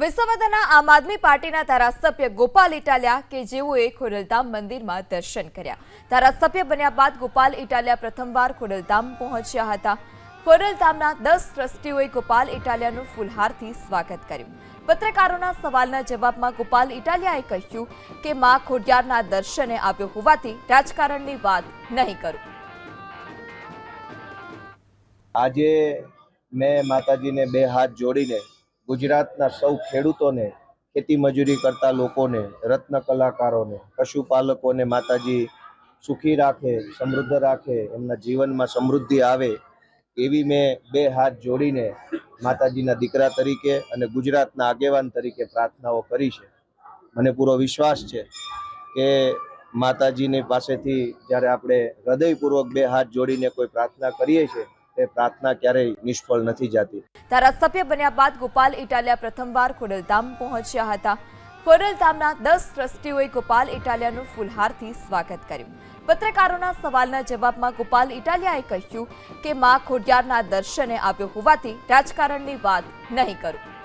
વિસાવદરના આમ આદમી પાર્ટીના ધારાસભ્ય ગોપાલ ઇટાલિયા કે જેઓએ ખોડલધામ મંદિરમાં દર્શન કર્યા. ધારાસભ્ય બન્યા બાદ ગોપાલ ઇટાલિયા પ્રથમવાર ખોડલધામ પહોંચ્યા હતા. ખોડલધામના દસ ટ્રસ્ટીઓએ ગોપાલ ઇટાલિયાનું ફૂલહારથી સ્વાગત કર્યું. પત્રકારોના સવાલના જવાબમાં ગોપાલ ઇટાલિયાએ કહ્યું કે મા ખોડિયારના દર્શને આવ્યો હોવાથી રાજકારણની વાત નહીં કરું. આજે મેં માતાજીને બે હાથ જોડીને ગુજરાતના સૌ ખેડૂતોને ખેતી મજૂરી કરતા લોકોને, રત્ન કલાકારોને, પશુપાલકોને માતાજી સુખી રાખે, સમૃદ્ધ રાખે, એમના જીવનમાં સમૃદ્ધિ આવે, એવી મેં બે હાથ જોડીને માતાજીના દીકરા તરીકે અને ગુજરાતના આગેવાન તરીકે પ્રાર્થનાઓ કરી છે. મને પૂરો વિશ્વાસ છે કે માતાજીની પાસેથી જ્યારે આપણે હૃદયપૂર્વક બે હાથ જોડીને કોઈ પ્રાર્થના કરીએ છીએ તે પ્રાર્થના ક્યારેય નિષ્ફળ નથી જતી. ધારાસભ્ય બન્યા બાદ ગોપાલ ઇટાલિયા પ્રથમવાર ખોડલધામ પહોંચ્યા હતા. ખોડલધામના દસ ટ્રસ્ટીઓએ ગોપાલ ઇટાલિયાનું ફૂલહારથી સ્વાગત કર્યું. પત્રકારોના સવાલના જવાબમાં ગોપાલ ઇટાલિયાએ કહ્યું કે, મા ખોડિયારના દર્શને આવ્યો હોવાથી રાજકારણની વાત નહીં કરું.